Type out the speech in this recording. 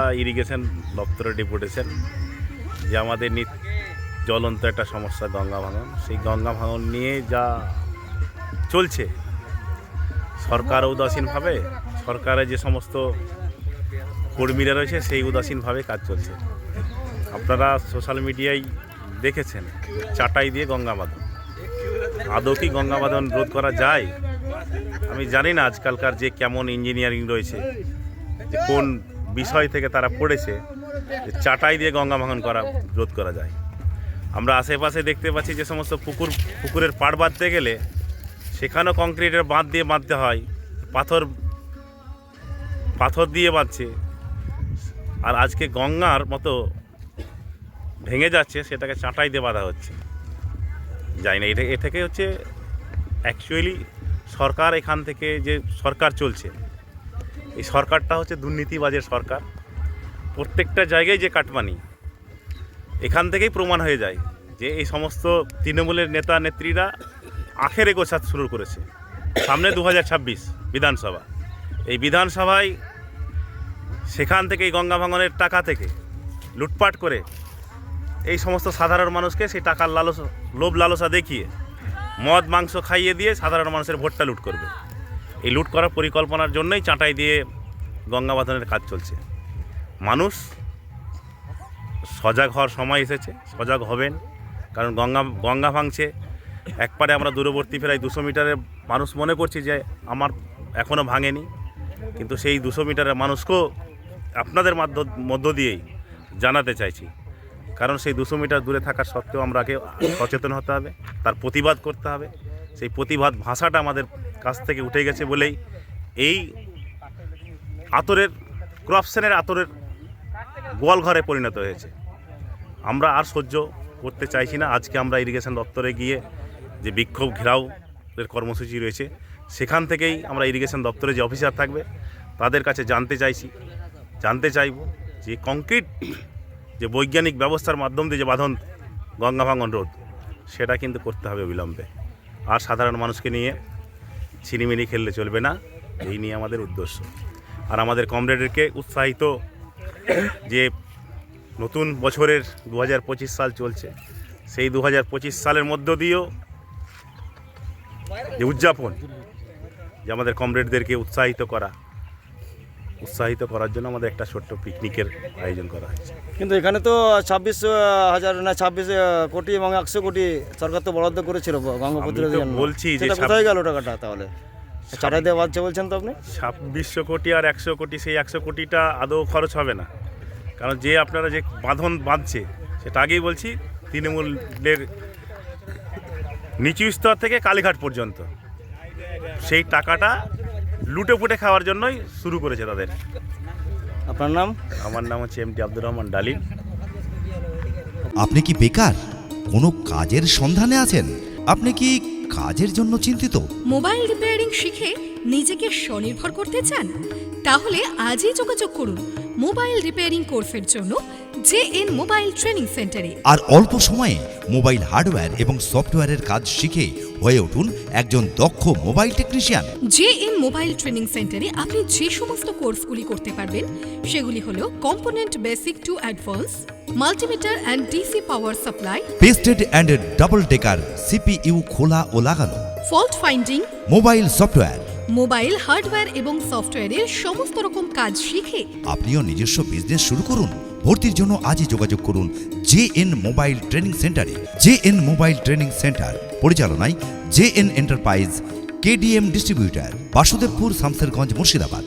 আপনারা ইরিগেশন দপ্তরে ডেপুটেশন যে আমাদের নিত জ্বলন্ত একটা সমস্যা গঙ্গা ভাঙন। সেই গঙ্গা ভাঙন নিয়ে যা চলছে, সরকার উদাসীনভাবে সরকারের যে সমস্ত কর্মীরা রয়েছে সেই উদাসীনভাবে কাজ চলছে। আপনারা সোশ্যাল মিডিয়ায় দেখেছেন, চাটাই দিয়ে গঙ্গা বাঁধন। আদৌ কি গঙ্গা বাঁধন রোধ করা যায়? আমি জানি না আজকালকার যে কেমন ইঞ্জিনিয়ারিং রয়েছে, যে কোন বিষয় থেকে তারা পড়েছে যে চাটাই দিয়ে গঙ্গা ভাঙন করা, রোধ করা যায়। আমরা আশেপাশে দেখতে পাচ্ছি যে সমস্ত পুকুর, পুকুরের পাড় বাঁধতে গেলে সেখানেও কংক্রিটের বাঁধ দিয়ে বাঁধতে হয়, পাথর পাথর দিয়ে বাঁধছে। আর আজকে গঙ্গার মতো ভেঙে যাচ্ছে, সেটাকে চাটাই দিয়ে বাঁধা হচ্ছে। যাই না, এটা, এ থেকে হচ্ছে অ্যাকচুয়ালি সরকার এখান থেকে যে সরকার চলছে এই সরকারটা হচ্ছে দুর্নীতিবাজের সরকার। প্রত্যেকটা জায়গায় যে কাটমানি, এখান থেকেই প্রমাণ হয়ে যায় যে এই সমস্ত তৃণমূলের নেতা নেত্রীরা আখেরে গোছা শুরু করেছে। সামনে দু হাজার ছাব্বিশ বিধানসভা। এই বিধানসভায় সেখান থেকে এই গঙ্গা ভাঙনের টাকা থেকে লুটপাট করে এই সমস্ত সাধারণ মানুষকে সেই টাকার লালসা, লোভ লালসা দেখিয়ে মদ, মাংস খাইয়ে দিয়ে সাধারণ মানুষের ভোটটা লুট করবে। এই লুট করার পরিকল্পনার জন্যই চাঁটাই দিয়ে গঙ্গা বাঁধনের কাজ চলছে। মানুষ সজাগ হওয়ার সময় এসেছে, সজাগ হবেন, কারণ গঙ্গা গঙ্গা ভাঙছে। একবারে আমরা দূরবর্তী প্রায় দুশো মিটারে মানুষ মনে করছি যে আমার এখনও ভাঙেনি, কিন্তু সেই দুশো মিটারের মানুষকেও আপনাদের মাধ্য, মধ্য দিয়েই জানাতে চাইছি। কারণ সেই দুশো মিটার দূরে থাকার সত্ত্বেও আমরাকে সচেতন হতে হবে, তার প্রতিবাদ করতে হবে। সেই প্রতিবাদ ভাষাটা আমাদের কাছ থেকে উঠে গেছে বলেই এই আতরের ক্রপশনের আতরের গোয়াল ঘরে পরিণত হয়েছে। আমরা আর সহ্য করতে চাইছি না। আজকে আমরা ইরিগেশন দপ্তরে গিয়ে যে বিক্ষোভ ঘেরাও এর কর্মসূচি রয়েছে, সেখান থেকেই আমরা ইরিগেশন দপ্তরে যে অফিসার থাকবে, তাদের কাছে জানতে চাইছি। জানতে চাইব যে কংক্রিট যে বৈজ্ঞানিক ব্যবস্থার মাধ্যম দিয়ে যে বাঁধন, গঙ্গা ভাঙন রোধ, সেটা কিন্তু করতে হবে অবিলম্বে। আর সাধারণ মানুষকে নিয়ে ছিনিমিনি খেললে চলবে না, এই নিয়ে আমাদের উদ্দেশ্য। আর আমাদের কমরেডেরকে উৎসাহিত যে নতুন বছরের দু হাজার পঁচিশ সাল চলছে, সেই দু হাজার পঁচিশ সালের মধ্য দিয়েও যে উদযাপন, যে আমাদের কমরেডদেরকে উৎসাহিত করা উৎসাহিত করার জন্য আমাদের একটা ছোট্ট পিকনিকের আয়োজন করা হয়েছে। কিন্তু এখানে তো ছাব্বিশ হাজার না ছাব্বিশ কোটি এবং একশো কোটি সরকার তো বরাদ্দ করেছিল গঙ্গা প্রতিরোধের জন্য বলছি যে কোথায় গেল টাকাটা তাহলে? চাটাই দিয়ে বাজছে বলছেন তো আপনি? ছাব্বিশশো কোটি আর একশো কোটি সেই একশো কোটিটা আদৌ খরচ হবে না। কারণ যে আপনারা যে বাঁধন বাঁধছে সেটা আগেই বলছি তৃণমূলের নিচু স্তর থেকে কালীঘাট পর্যন্ত। সেই টাকাটা লুটে ফুটে খাওয়ার জন্যই শুরু করেছে তাদের। আপনার নাম? আমার নাম হচ্ছে এম টি আব্দুর রহমান ডালিম। আপনি কি বেকার? কোনো কাজের সন্ধানে আছেন? আপনি কি কাজের জন্য চিন্তিত? মোবাইল রিপেয়ারিং শিখে নিজেকে স্বনির্ভর করতে চান? তাহলে আজই যোগাযোগ করুন মোবাইল রিপেয়ারিং কোর্সের জন্য জে এন মোবাইল ট্রেনিং সেন্টারে। আর অল্প সময়ে মোবাইল হার্ডওয়্যার এবং সফটওয়্যারের কাজ শিখে হয়ে উঠুন একজন দক্ষ mobile technician. J N mobile training সেন্টারে আপনি যে সমস্ত কোর্সগুলি করতে পারবেন সেগুলি হলো component basic to advance multimeter and DC power supply pasted and double decker CPU খোলা ও লাগানো fault finding mobile software mobile, hardware এবং সফটওয়্যারের সমস্ত রকম কাজ শিখে আপনিও নিজস্ব বিজনেস শুরু করুন। ভর্তির জন্য আজই যোগাযোগ করুন জে এন মোবাইল ট্রেনিং সেন্টারে। J N mobile training centre পরিচালনায় J N enterprise, KDM distributor, Basudebpur, Samserganj, Murshidabad.